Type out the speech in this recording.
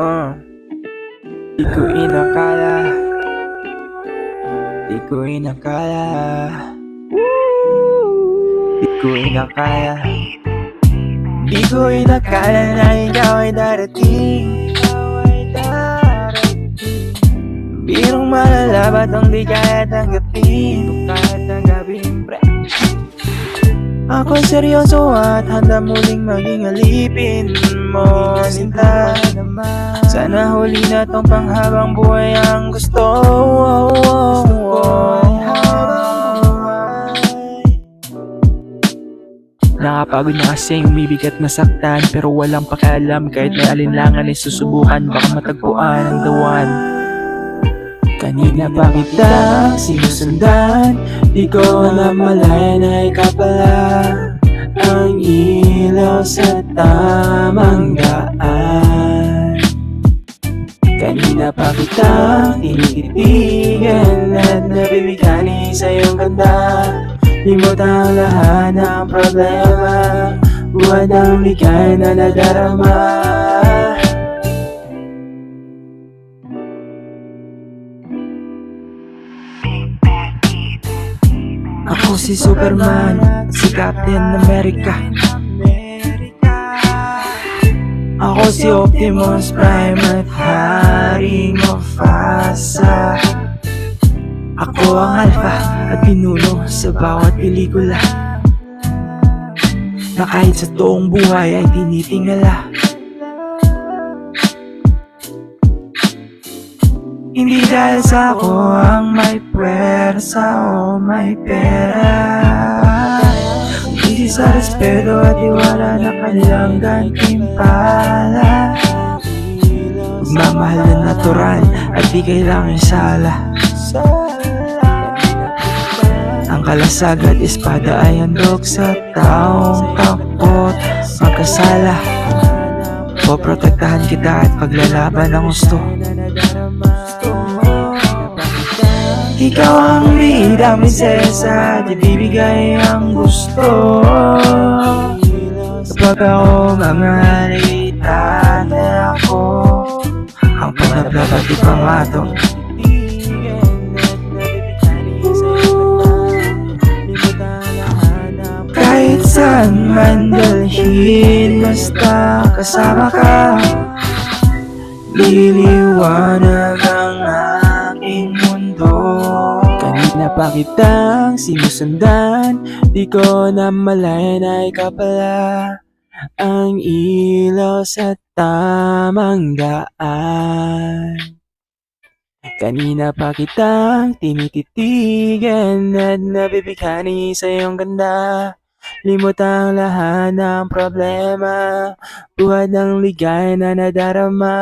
Uh. Di ko inakala Di ko inakala Di ko inakala Di ko inakala na ikaw ay darating. Birong malalabat ang di kaya tanggapin. Kaya tanggapin pre. Ako'y seryoso at handa muling maging alipin mo. Sinta Sana huli na tong panghabang buhay ang gusto. Nakapagod na kasing umibigat masaktan Pero walang pakialam kahit may alinlangan ay susubukan Baka matagpuan ang one Kanina pa kita sinusundan Di ko na malaya na ikaw pala Ang ilaw sa tamang daan Kanina pa kita tinititigan At nabibigani sa iyong ganda Limot ang lahat ng problema Buwan ang ligay na nadarama. Ako si Superman, si Captain America Ako si Optimus Prime at Haring Mufasa Ako ang alpha at pinuno sa bawat pelikula. Na kahit sa toong buhay ay tinitingala. Hindi dahil sa ako ang may pwersa o may pera sa respeto at iwala na kanilang gantimpala. Magmamahal na natural at di kailangan sala Ang kalasag at espada ay handog sa taong takot. Magkasala Poprotektahan kita at paglalaban ang gusto Ikaw ang bida, prinsesa Di bibigay ang gusto. Kapag ako mamalita na ako Ang paglablab at ipamato Kahit saan man dalhin Basta kasama ka. Liliwanag Kanina pa kitang sinusundan Di ko na malaya na ikaw pala. Ang ilaw sa tamang daan. Kanina pa kitang tinititigan At nabibighani sa iyong ganda. Limot ang lahat ng problema Buhat ng ligay na nadarama